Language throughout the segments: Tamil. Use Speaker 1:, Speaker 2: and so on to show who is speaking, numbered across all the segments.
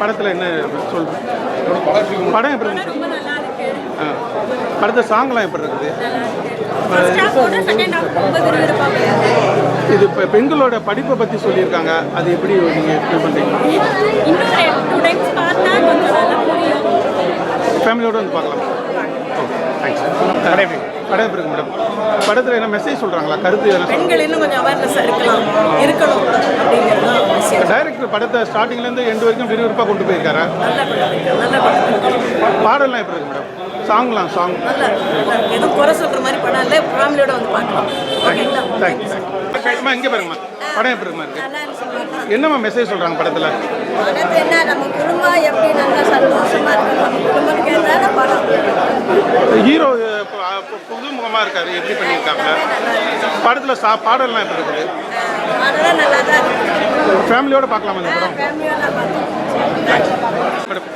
Speaker 1: படத்தில் என்ன சொல்லுங்க படம் எப்படி இருந்துச்சு
Speaker 2: ரொம்ப நல்லா இருக்கு.
Speaker 1: ஆ. படத்தை சாங்லாம் எப்படி இருக்குது? இது இப்போ பெண்களோட படிப்பை பற்றி சொல்லியிருக்காங்க. அது எப்படி நீங்கள் ஃபீல் பண்ணுறீங்க ஃபேமிலியோட வந்து பார்க்கலாம். தேங்க்ஸ் படம் இருக்கு மேடம் படத்தில் என்ன மெசேஜ் சொல்கிறாங்களா கருத்து
Speaker 3: பெண்கள் இன்னும் கொஞ்சம் அவேர்னஸ் இருக்கலாம். இருக்கணும் அப்படிங்கிறது
Speaker 1: டைரக்டர் படத்தை ஸ்டார்டிங்லேருந்து எண்டு வரைக்கும் விறுவிறுப்பாக கொண்டு போயிருக்காரா? பாடல்லாம் எப்படி இருக்கு மேடம் சாங்லாம் சாங்
Speaker 3: எதுவும் குறை சொல்கிற மாதிரி படம் இல்லை ஃபேமிலியோட வந்து பார்க்கலாம். ஓகேங்களா
Speaker 1: தேங்க்ஸ் தேங்க்ஸ் இங்கே பாருங்கம்மா. படம் எப்படி இருக்கு என்னம்மா மெசேஜ் சொல்கிறாங்க படத்தில்
Speaker 4: என்ன? நம்ம குடும்பம் எப்படி நல்லா சந்தோஷமா இருக்கு? நம்ம குடும்பத்துக்கு
Speaker 1: இருக்காரு? எப்படி பண்ணியிருக்காங்க படத்தில் சா பாடல்லாம் எப்படி இருக்குது? ஃபேமிலியோட பார்க்கலாமா இந்த படம்?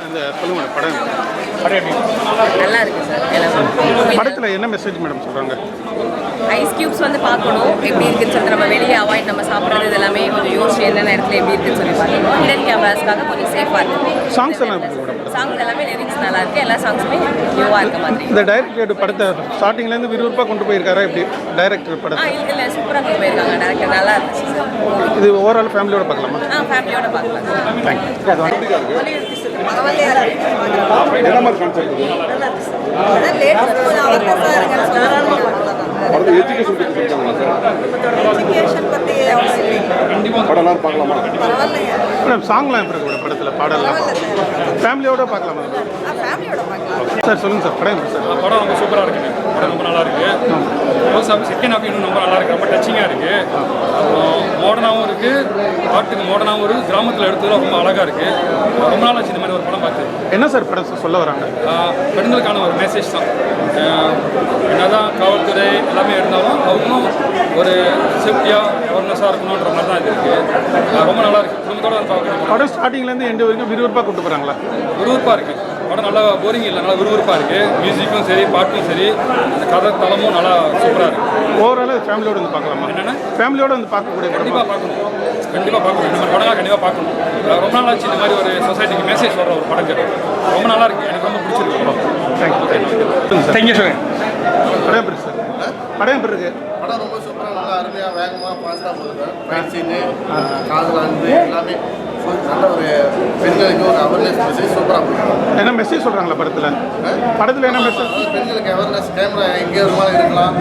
Speaker 1: இந்த சொல்லுங்க படம் படம்
Speaker 5: நல்லா இருக்கு சார்
Speaker 1: படத்தில் என்ன மெசேஜ் மேடம் சொல்கிறாங்க
Speaker 5: ஐஸ் கியூப்ஸ் வந்து பார்க்கணும். எப்படி இருக்குன்னு நம்ம வெளியே அவாய்ட் நம்ம சாப்பிட்றது இது எல்லாமே கொஞ்சம் யோசிச்சு என்னென்ன இடத்துல எப்படி இருக்குன்னு சொல்லி பார்க்கணும். ஹிடன் கேமராஸ்க்காக கொஞ்சம் சேஃபாக இருக்கு
Speaker 1: Songs எல்லாம்?
Speaker 5: சாங்ஸ் எல்லாமே லிரிக்ஸ் நல்லா இருக்கு. எல்லா சாங்ஸுமே நியூவாக இருக்க மாதிரி
Speaker 1: இந்த டைரக்டர் படத்தை ஸ்டார்டிங்லேருந்து விறுவிறுப்பாக கொண்டு போயிருக்காரா எப்படி? டைரக்டர் படத்தை?
Speaker 5: இல்லை சூப்பராக கொண்டு போயிருக்காங்க. டேரக்டர் நல்லா இருந்துச்சு.
Speaker 1: இது ஓவரால் ஃபேமிலியோட பார்க்கலாமா?
Speaker 5: ஆ ஃபேமிலியோட பார்க்கலாம்.
Speaker 4: இருக்கு
Speaker 6: என்ன மாதிரி கான்செப்ட்
Speaker 4: சொன்னாங்க
Speaker 6: எஜுகேஷன் பற்றி சொல்லிட்டாங்களா சார்.
Speaker 4: எஜுகேஷன் பற்றி அவ்வளோ இல்லை.
Speaker 6: படம் எல்லாரும் பார்க்கலாமா?
Speaker 1: மேடம் சாங்லாம் எப்படி இருக்கு மேடம் படத்தில்? பாடலாம் ஃபேமிலியோட பார்க்கலாமா?
Speaker 4: ஆ ஃபேமிலியோட பார்க்கலாம்.
Speaker 1: சார் சொல்லுங்கள் சார். படம் சார்?
Speaker 7: படம் ரொம்ப சூப்பராக இருக்குங்க படம் ரொம்ப நல்லா இருக்கு. செகண்ட் ஹாஃப் இன்னும் ரொம்ப நல்லா இருக்கு. ரொம்ப டச்சிங்காக இருக்கு. அப்புறம் மாடர்னாகவும் இருக்கு. பாட்டுக்கு மாடர்னாகவும் இருக்கு கிராமத்தில் எடுத்ததுல ரொம்ப அழகாக இருக்கு. ரொம்ப நாள் ஆச்சு இந்த மாதிரி ஒரு படம் பார்த்து.
Speaker 1: என்ன சார் படம் சொல்ல வராங்க?
Speaker 7: பெண்களுக்கான ஒரு மெசேஜ் தான். என்னதான் காவல்துறை எல்லாமே இருந்தாலும் அவங்களும் ஒரு சேஃப்டியாக அவேர்னஸாக இருக்கணுன்ற மாதிரி தான் இது இருக்குது ரொம்ப நல்லா இருக்கு. குடும்பத்தோட வந்து பார்க்கணும்.
Speaker 1: படம் ஸ்டார்டிங்லேருந்து எண்டு வரைக்கும் விறுவிறுப்பாக கொண்டு போகிறாங்களா
Speaker 7: விறுவிறுப்பாக இருக்கு. படம் நல்லா போரிங் இல்லை நல்லா விறுவிறுப்பாக இருக்கு. மியூசிக்கும் சரி பாட்டும் சரி அந்த கதை தளமும் நல்லா சூப்பராக இருக்கு.
Speaker 1: ஓவரால் ஃபேமிலியோட வந்து பார்க்கலாமா?
Speaker 7: என்னென்ன?
Speaker 1: ஃபேமிலியோட வந்து பார்க்கக்கூடிய படமா
Speaker 7: கண்டிப்பாக பார்க்கணும். கண்டிப்பாக பார்க்கணும். இந்த மாதிரி படம்லாம் கண்டிப்பாக பார்க்கணும். ரொம்ப நாள் ஆச்சு இந்த மாதிரி ஒரு சொசைட்டிக்கு மெசேஜ் வர ஒரு படங்கள் ரொம்ப நல்லா இருக்கு. எனக்கு ரொம்ப பிடிச்சிருக்கு
Speaker 1: thank you thank you sir thank you sir படம் எப்படி சார் படம் எப்படி இருக்கு?
Speaker 8: படம் ரொம்ப சூப்பராக நல்லா அருமையாக வேகமாக ஃபாஸ்ட்டாக போகுது ஃபைட் சீனு காதல் அன்பு எல்லாமே நல்ல ஒரு பெண்களுக்கு ஒரு அவேர்னஸ் மெசேஜ் சூப்பராக
Speaker 1: என்ன மெசேஜ் சொல்கிறாங்களா படத்தில்? படத்தில் என்ன மெசேஜ்
Speaker 8: பெண்களுக்கு அவேர்னஸ் கேமரா எங்கே இருக்கலாம்.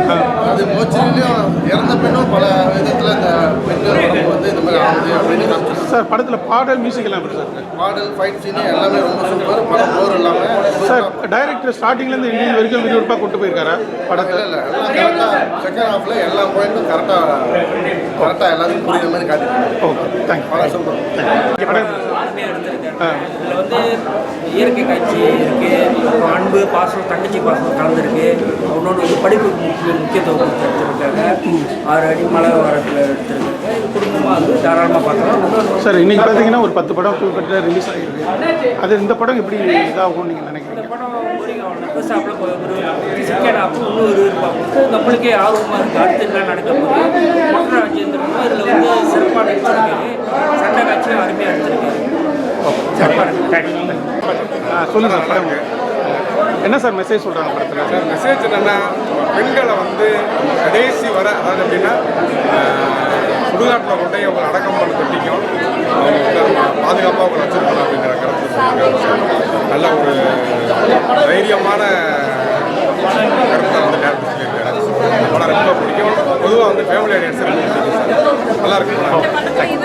Speaker 8: அது மோச்சரிலையும் இறந்த பெண்ணும் பல விதத்தில் இந்த பெண்கள் வந்து இந்த மாதிரி ஆகுது அப்படின்னு.
Speaker 1: சார் படத்தில் பாடல் மியூசிக் எல்லாம் எப்படி சார்?
Speaker 8: பாடல் ஃபைட் சீனு எல்லாமே ரொம்ப சூப்பர் படம் போர் இல்லாமல்
Speaker 1: சார் டைரக்டர் ஸ்டார்டிங்லேருந்து இண்டியன் வரைக்கும் விறுவிறுப்பாக கொண்டு போயிருக்காரா படத்தை
Speaker 8: இல்லை எல்லாம் கரெக்டாக செகண்ட் ஹாஃபில் எல்லா பாயிண்ட்டும் கரெக்டாக கரெக்டாக எல்லாத்துக்கும் புரியுற மாதிரி காட்டிருக்காங்க
Speaker 1: ஓகே தேங்க்யூ
Speaker 8: படம் சூப்பர்
Speaker 1: படம்
Speaker 9: இதில் வந்து இயற்கை காட்சி இருக்குது அன்பு பாசம் தங்கச்சி பாசம் கலந்துருக்கு. இன்னொன்று வந்து படிப்பு முக்கிய- முக்கியத்துவம் கொடுத்து எடுத்திருக்காங்க. ஆறு அடி மலை வாரத்தில் எடுத்திருக்காங்க. குடும்பமாக வந்து தாராளமாக பார்க்கலாம்.
Speaker 1: சார் இன்னைக்கு பார்த்தீங்கன்னா ஒரு பத்து படம் புதுப்பட்ட ரிலீஸ் ஆகிருக்கு. அது இந்த படம் எப்படி இதாகும் நீங்கள் நினைக்கிறீங்க?
Speaker 9: படம் ஆகணும் ஃபர்ஸ்ட் ஹாஃபில் ஒரு செகண்ட் ஹாஃப் இன்னும் ஒரு நம்மளுக்கே ஆர்வமாக இருக்குது அடுத்து என்ன நடக்க போகுது? மொட்டை ராஜேந்திரனும் இதில் வந்து சிறப்பாக நடிச்சிருக்காரு. காட்சியும் அருமையாக
Speaker 1: ஆ சொல்லுங்கள் சார் படம் என்ன சார் மெசேஜ் சொல்கிறாங்க படத்தில்?
Speaker 6: சார் மெசேஜ் என்னென்னா பெண்களை வந்து கடைசி வர அதாவது எப்படின்னா சுடுகாட்டில் கொண்டு அவங்க அடக்கம் பண்ண தொட்டிக்கும் பாதுகாப்பாக அவங்க வச்சிருக்கணும் அப்படிங்கிற கருத்து நல்ல ஒரு தைரியமான கருத்தை வந்து டேரக்டர் சொல்லியிருக்காரு படம் ரொம்ப பிடிக்கும். பொதுவாக வந்து ஃபேமிலி ஆடியன்ஸ் நல்லா இருக்கு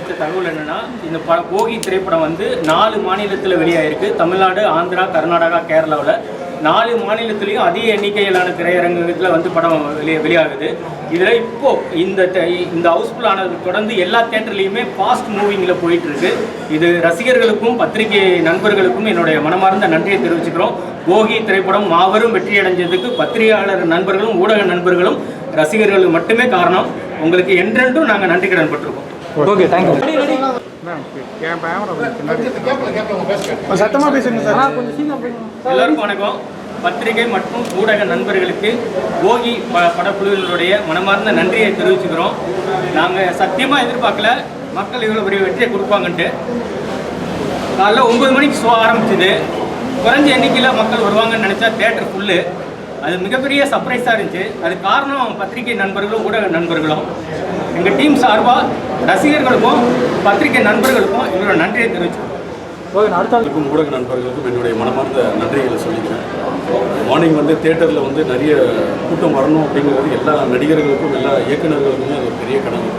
Speaker 6: படம்
Speaker 9: தகவல் என்னென்னா இந்த ப போகி திரைப்படம் வந்து நாலு மாநிலத்தில் வெளியாயிருக்கு. தமிழ்நாடு ஆந்திரா கர்நாடகா கேரளாவில்.
Speaker 10: நாலு மாநிலத்திலையும் அதிக எண்ணிக்கையிலான திரையரங்கத்தில் வந்து படம் வெளியே வெளியாகுது. இதில் இப்போது இந்த இந்த ஹவுஸ்ஃபுல் ஆனது தொடர்ந்து எல்லா தேட்டர்லேயுமே ஃபாஸ்ட் மூவிங்கில் போயிட்டுருக்கு. இது ரசிகர்களுக்கும் பத்திரிகை நண்பர்களுக்கும் என்னுடைய மனமார்ந்த நன்றியை தெரிவிச்சுக்கிறோம். போகி திரைப்படம் மாபெரும் வெற்றி அடைஞ்சதுக்கு பத்திரிகையாளர் நண்பர்களும் ஊடக நண்பர்களும் ரசிகர்களும் மட்டுமே காரணம். உங்களுக்கு என்றென்றும் நாங்கள் நன்றி கடன் பட்டிருக்கோம்.
Speaker 1: ஓகே தேங்க்யூ சத்தமாக பேசுங்க சார்.
Speaker 10: எல்லாருக்கும் வணக்கம். பத்திரிகை மற்றும் ஊடக நண்பர்களுக்கு போகி ப படக்குழுவினுடைய மனமார்ந்த நன்றியை தெரிவிச்சுக்கிறோம். நாங்கள் சத்தியமாக எதிர்பார்க்கல. மக்கள் இவ்வளோ பெரிய வெற்றியை கொடுப்பாங்கன்ட்டு. காலைல ஒன்பது மணிக்கு ஷோ ஆரம்பிச்சது. குறைஞ்ச எண்ணிக்கையில் மக்கள் வருவாங்கன்னு நினச்சா தேட்டர் ஃபுல்லு அது மிகப்பெரிய சர்ப்ரைஸாக இருந்துச்சு. அது காரணம் பத்திரிகை நண்பர்களும் ஊடக நண்பர்களும். எங்கள் டீம் சார்பாக ரசிகர்களுக்கும் பத்திரிகை நண்பர்களுக்கும் எங்களோட நன்றியை தெரிவிச்சுக்கிறோம்.
Speaker 11: எல்லாருக்கும் ஊடக நண்பர்களுக்கும் என்னுடைய மனமார்ந்த நன்றிகளை சொல்லிக்கிறேன். மார்னிங் வந்து தேட்டரில் வந்து நிறைய கூட்டம் வரணும் அப்படிங்கிறது எல்லா நடிகர்களுக்கும் எல்லா இயக்குநர்களுக்குமே அது ஒரு பெரிய கனவு.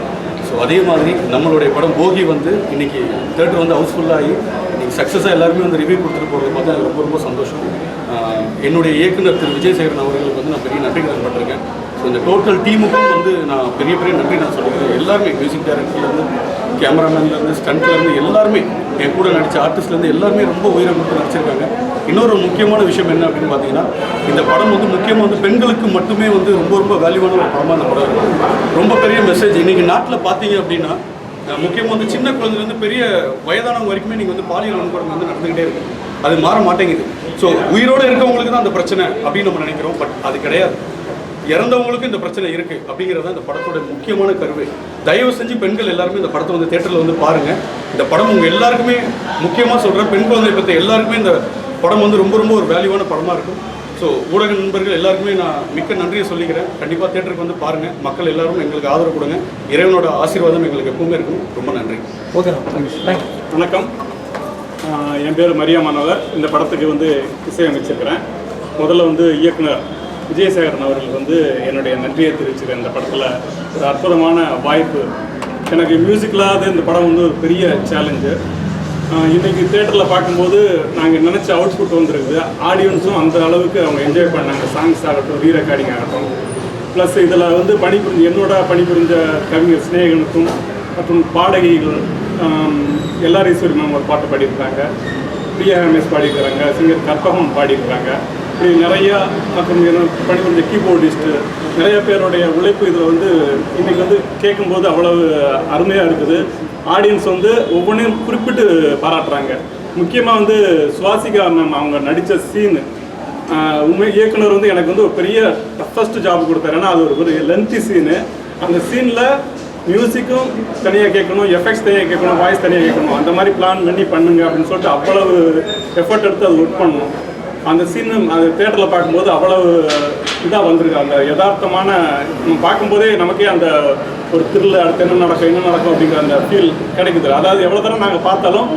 Speaker 11: ஸோ அதே மாதிரி நம்மளுடைய படம் போகி வந்து இன்னைக்கு தேட்டர் வந்து ஹவுஸ்ஃபுல்லாகி இன்னைக்கு சக்ஸஸாக எல்லாருமே வந்து ரிவ்யூ கொடுத்துட்டு போகிறது பார்த்து எனக்கு ரொம்ப ரொம்ப சந்தோஷம். என்னுடைய இயக்குனர் திரு விஜயசேகரன் அவர்களுக்கு வந்து நான் பெரிய நன்றி கடன் பட்டிருக்கேன் ஸோ இந்த டோட்டல் டீமுக்கும் வந்து நான் பெரிய பெரிய நன்றி நான் சொல்லிக்கிறேன். எல்லாருமே மியூசிக் டைரக்டர்லேருந்து கேமராமேன்லேருந்து ஸ்டண்ட்லேருந்து எல்லாருமே என் கூட நடித்த ஆர்டிஸ்ட்லேருந்து எல்லாருமே ரொம்ப உயிரை கொடுத்து நடிச்சிருக்காங்க. இன்னொரு முக்கியமான விஷயம் என்ன அப்படின்னு பார்த்தீங்கன்னா இந்த படம் வந்து முக்கியமாக வந்து பெண்களுக்கு மட்டுமே வந்து ரொம்ப ரொம்ப வேல்யூவான ஒரு படமாக இந்த படம் இருக்கும் ரொம்ப பெரிய மெசேஜ் இன்றைக்கி நாட்டில் பார்த்தீங்க அப்படின்னா முக்கியமாக வந்து சின்ன குழந்தைலேருந்து பெரிய வயதானவங்க வரைக்குமே நீங்கள் வந்து பாலியல் வன்கொடுமை வந்து நடந்துக்கிட்டே இருக்குது அது மாற மாட்டேங்குது. ஸோ உயிரோடு இருக்கவங்களுக்கு தான் அந்த பிரச்சனை அப்படின்னு நம்ம நினைக்கிறோம் பட் அது கிடையாது. இறந்தவங்களுக்கும் இந்த பிரச்சனை இருக்கு அப்படிங்கிறது தான் இந்த படத்தோட முக்கியமான கருவே. தயவு செஞ்சு பெண்கள் எல்லாருமே இந்த படத்தை வந்து தேட்டரில் வந்து பாருங்க. இந்த படம் உங்க எல்லாருக்குமே முக்கியமாக சொல்றேன் பெண் குழந்தை பற்றி எல்லாருக்குமே இந்த படம் வந்து ரொம்ப ரொம்ப ஒரு வேல்யூவான படமா இருக்கும். ஸோ ஊடக நண்பர்கள் எல்லாருக்குமே நான் மிக்க நன்றியை சொல்லிக்கிறேன். கண்டிப்பாக தேட்டருக்கு வந்து பாருங்க. மக்கள் எல்லாரும் எங்களுக்கு ஆதரவு கொடுங்க. இறைவனோட ஆசீர்வாதம் எங்களுக்கு எப்பவுமே இருக்கும். ரொம்ப நன்றி.
Speaker 12: வணக்கம். ஆஹ் என் பேர் மரியாமானவர் இந்த படத்துக்கு வந்து இசையமைச்சிருக்கிறேன். முதல்ல வந்து இயக்குனர் விஜயசேகரன் அவர்களுக்கு வந்து என்னுடைய நன்றியை தெரிவிச்சுக்கிறேன் இந்த படத்தில். ஒரு அற்புதமான வாய்ப்பு. எனக்கு மியூசிக்கலாவது இந்த படம் வந்து ஒரு பெரிய சேலஞ்சு இன்றைக்கி தேட்டரில் பார்க்கும்போது நாங்கள் நினச்ச அவுட்புட் வந்திருக்குது. ஆடியன்ஸும் அந்த அளவுக்கு அவங்க என்ஜாய் பண்ணாங்க. சாங்ஸ் ஆகட்டும் ரீ ரெக்கார்டிங் ஆகட்டும். ப்ளஸ் இதில் வந்து பணிபுரிஞ்ச என்னோட பணிபுரிஞ்ச கவிஞர் சிநேகனுக்கும் மற்றும் பாடகிகள் எல்லார் ஈஸ்வரி மேம் ஒரு பாட்டு பாடியிருக்காங்க. பிரியா பாடியிருக்கிறாங்க சிங்கர் கற்பகம் பாடியிருக்காங்க. இப்படி நிறையா மற்றும் என்ன பணிபுரிஞ்ச கீபோர்டிஸ்ட்டு நிறைய பேருடைய உழைப்பு இதில் வந்து இன்றைக்கி வந்து கேட்கும்போது அவ்வளவு அருமையாக இருக்குது. ஆடியன்ஸ் வந்து ஒவ்வொன்றையும் குறிப்பிட்டு பாராட்டுறாங்க. முக்கியமாக வந்து சுவாசிகா மேம் அவங்க நடித்த சீனு. உண்மை இயக்குனர் வந்து எனக்கு வந்து ஒரு பெரிய டஃபஸ்ட் ஜாப் கொடுத்தாரு. ஏன்னா அது ஒரு ஒரு லென்த்தி சீனு அந்த சீனில் மியூசிக்கும் தனியாக கேட்கணும் எஃபெக்ட்ஸ் தனியாக கேட்கணும் வாய்ஸ் தனியாக கேட்கணும். அந்த மாதிரி பிளான் பண்ணி பண்ணுங்க அப்படின்னு சொல்லிட்டு அவ்வளவு எஃபர்ட் எடுத்து அது ஒர்க் பண்ணணும் அந்த சீன் அது தேட்டரில் பார்க்கும்போது அவ்வளவு இதாக வந்திருக்கு. அந்த யதார்த்தமான நம்ம பார்க்கும்போதே நமக்கே அந்த ஒரு திருள் அடுத்து என்ன நடக்கும் என்ன நடக்கும் அப்படிங்கிற அந்த ஃபீல் கிடைக்குது. அதாவது எவ்வளோ தரம் நாங்கள் பார்த்தாலும்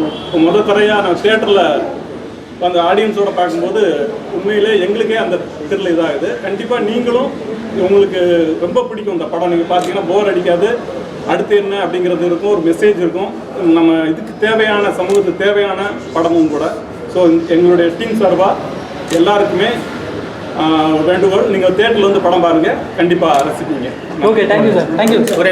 Speaker 12: முதல் தரையாக நாங்கள் தேட்டரில் அந்த ஆடியன்ஸோட பார்க்கும்போது உண்மையிலே எங்களுக்கே அந்த திருள் இதாகுது. கண்டிப்பாக நீங்களும் உங்களுக்கு ரொம்ப பிடிக்கும் இந்த படம். நீங்கள் பார்த்தீங்கன்னா போர் அடிக்காது. அடுத்து என்ன அப்படிங்கிறது இருக்கும் ஒரு மெசேஜ் இருக்கும். நம்ம இதுக்கு தேவையான சமூகத்துக்கு தேவையான படமும் கூட. ஸோ எங்களுடைய டீம் சார்பாக எல்லாருக்குமே வேண்டுகோள். நீங்கள் தேட்டரில் வந்து படம் பாருங்கள் கண்டிப்பாக ரசிப்பீங்க.
Speaker 10: Okay thank you sir thank you ஒரே